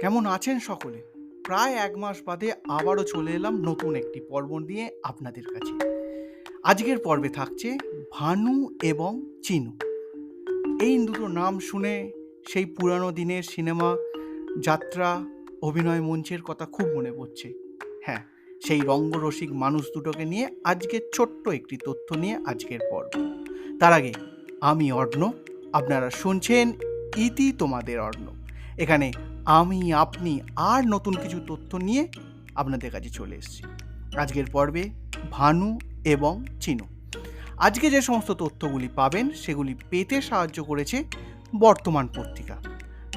কেমন আছেন সকলে? প্রায় এক মাস বাদে আবারও চলে এলাম নতুন একটি পর্ব নিয়ে আপনাদের কাছে। আজকের পর্বে থাকছে ভানু এবং চিনু। এই দুটো নাম শুনে সেই পুরানো দিনের সিনেমা, যাত্রা, অভিনয় মঞ্চের কথা খুব মনে পড়ছে। হ্যাঁ সেই রঙ্গরসিক মানুষ দুটোকে নিয়ে আজকের ছোট্ট একটি তথ্য নিয়ে আজকের পর্ব। তার আগে, আমি অর্ণব, আপনারা শুনছেন ইতি তোমাদের অর্ণব। এখানে আমি, আপনি আর নতুন কিছু তথ্য নিয়ে আপনাদের কাছে চলে এসেছি। আজকের পর্বে ভানু এবং চিনু। আজকে যে সমস্ত তথ্যগুলি পাবেন, সেগুলি পেতে সাহায্য করেছে বর্তমান পত্রিকা।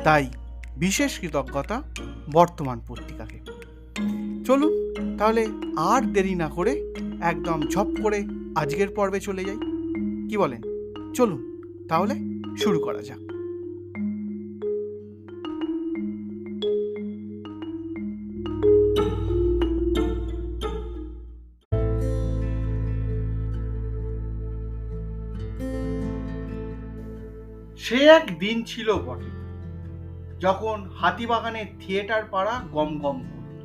তাই বিশেষ কৃতজ্ঞতা বর্তমান পত্রিকাকে। চলুন তাহলে আর দেরি না করে একদম ঝপ করে আজকের পর্বে চলে যাই। কি বলেন? চলুন তাহলে শুরু করা যাক। সে এক দিন ছিল বটে, যখন হাতিবাগানের থিয়েটার পাড়া গম গম করত।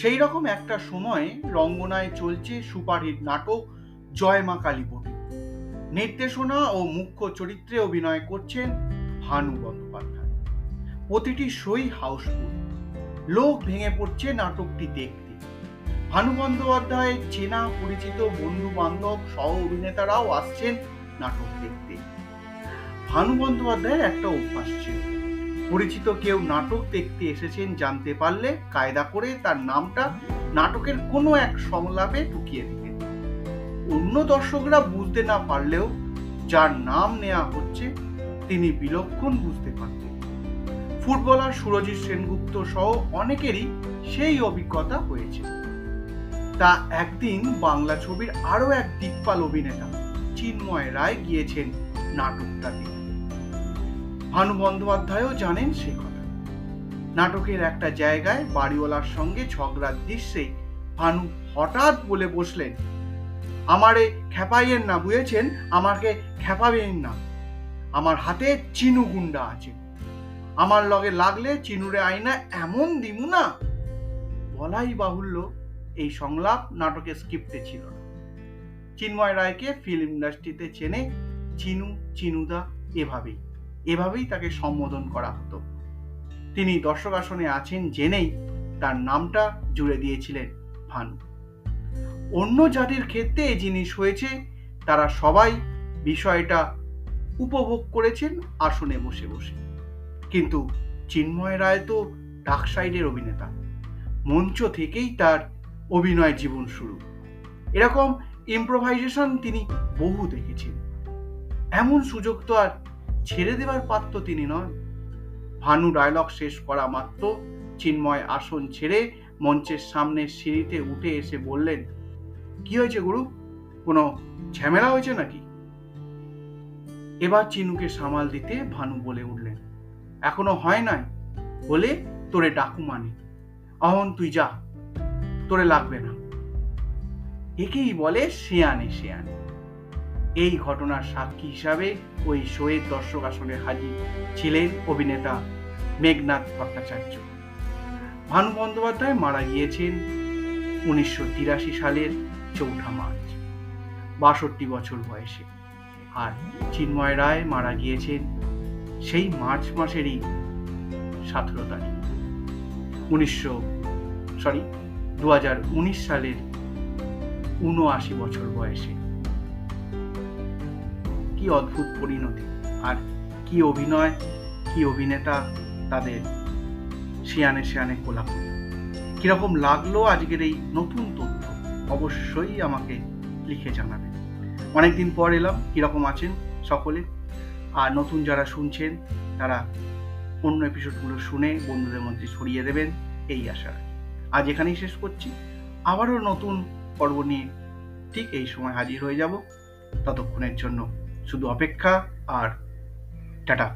সেই রকম একটা সময়ে রঙ্গনায় চলছে সুপারহিট নাটক জয় মা কালীপতি নির্দেশনা ও মুখ্য চরিত্রে অভিনয় করছেন ভানু বন্দ্যোপাধ্যায়। প্রতিটি সই হাউসফুল। লোক ভেঙে পড়ছে নাটকটি দেখতে। ভানু বন্দ্যোপাধ্যায়ের চেনা পরিচিত বন্ধু বান্ধব সহ অভিনেতারাও আসছেন নাটক দেখতে। ভানু বন্দ্যোপাধ্যায়ের একটা অভ্যাস ছিল। পরিচিত কেউ নাটক দেখতে এসেছেন জানতে পারলে কায়দা করে তার নামটা নাটকের কোনো এক সংলাপে ঢুকিয়ে দিতেন। অন্য দর্শকরা বুঝতে না পারলেও যার নাম নেওয়া হচ্ছে তিনি বিলক্ষণ বুঝতে পারতেন। ফুটবলার সুরজিৎ সেনগুপ্ত সহ অনেকেরই সেই অভিজ্ঞতা হয়েছে। তা একদিন বাংলা ছবির আরও এক দিকপাল অভিনেতা চিন্ময় রায় গিয়েছেন নাটকটা দেখতে ভানু বন্দ্যোপাধ্যায়ও জানেন সে কথা। নাটকের একটা জায়গায় বাড়িওয়ালার সঙ্গে ঝগড়ার দৃশ্যে ভানু হঠাৎ বলে বসলেন, আমারে খেপাইয়েন না, বুঝেছেন? আমাকে খেপাবেন না। আমার হাতে চিনু গুন্ডা আছে। আমার লগে লাগলে চিনুরে আইনা এমন দিমু না? বলাই বাহুল্য এই সংলাপ নাটকের স্ক্রিপ্টে ছিল না। চিন্ময় রায়কে ফিল্ম ইন্ডাস্ট্রিতে চেনে চিনু, চিনুদা এভাবেই। এভাবেই তাকে সম্বোধন করা হতো। তিনি দর্শক আসনে আছেন জেনেই তার নামটা জুড়ে দিয়েছিলেন ভানু। অন্য জাতির ক্ষেত্রে এই জিনিস হয়েছে, তারা সবাই বিষয়টা উপভোগ করেছেন আসনে বসে বসে। কিন্তু চিন্ময় রায় তো ডাক সাইডের অভিনেতা। মঞ্চ থেকেই তার অভিনয় জীবন শুরু। এরকম ইম্প্রোভাইজেশন তিনি বহু দেখেছেন। এমন সুযোগ তো আর ছেড়ে দেবার পাত্র তিনি নন। ভানু ডায়লগ শেষ করা মাত্র। চিন্ময় আসন ছেড়ে মঞ্চের সামনে সিঁড়িতে উঠে এসে বললেন, কি হয়েছে গুরু? কোনো ঝামেলা হয়েছে নাকি? এবার চিনুকে সামাল দিতে ভানু বলে উঠলেন, এখনও হয় নাই। বলে তোরে ডাকু মানে। অহন তুই যা, তোরে লাগবে না। একেই বলে শেয়ানে শেয়ানে। এই ঘটনার সাক্ষী হিসাবে ওই শোয়ের দর্শক আসনে হাজির ছিলেন অভিনেতা মেঘনাথ ভট্টাচার্য। ভানু বন্দ্যোপাধ্যায় মারা গিয়েছেন উনিশশো তিরাশি সালের চৌঠা মার্চ, বাষট্টি বছর বয়সে। আর চিন্ময় রায় মারা গিয়েছেন সেই মার্চ মাসেরই সতেরো তারিখ। উনিশশো সরি দু হাজার উনিশ সালের উনআশি বছর বয়সে। কি অদ্ভুত পরিণতি? আর কি অভিনয়, কি অভিনেতা তাদের শিয়ানে শিয়ানে কোলাকুলি? কীরকম লাগল আজকের এই নতুন তথ্য? অবশ্যই আমাকে লিখে জানাবেন। অনেকদিন পর এলাম, কীরকম আছেন সকলে? আর নতুন যারা শুনছেন, তারা অন্য এপিসোডগুলো শুনে বন্ধুদের মধ্যে ছড়িয়ে দেবেন, এই আশা আজ এখানেই শেষ করছি। আবারও নতুন পর্ব নিয়ে ঠিক এই সময় হাজির হয়ে যাব। ততক্ষণের জন্য শুধু অপেক্ষা আর টাটা।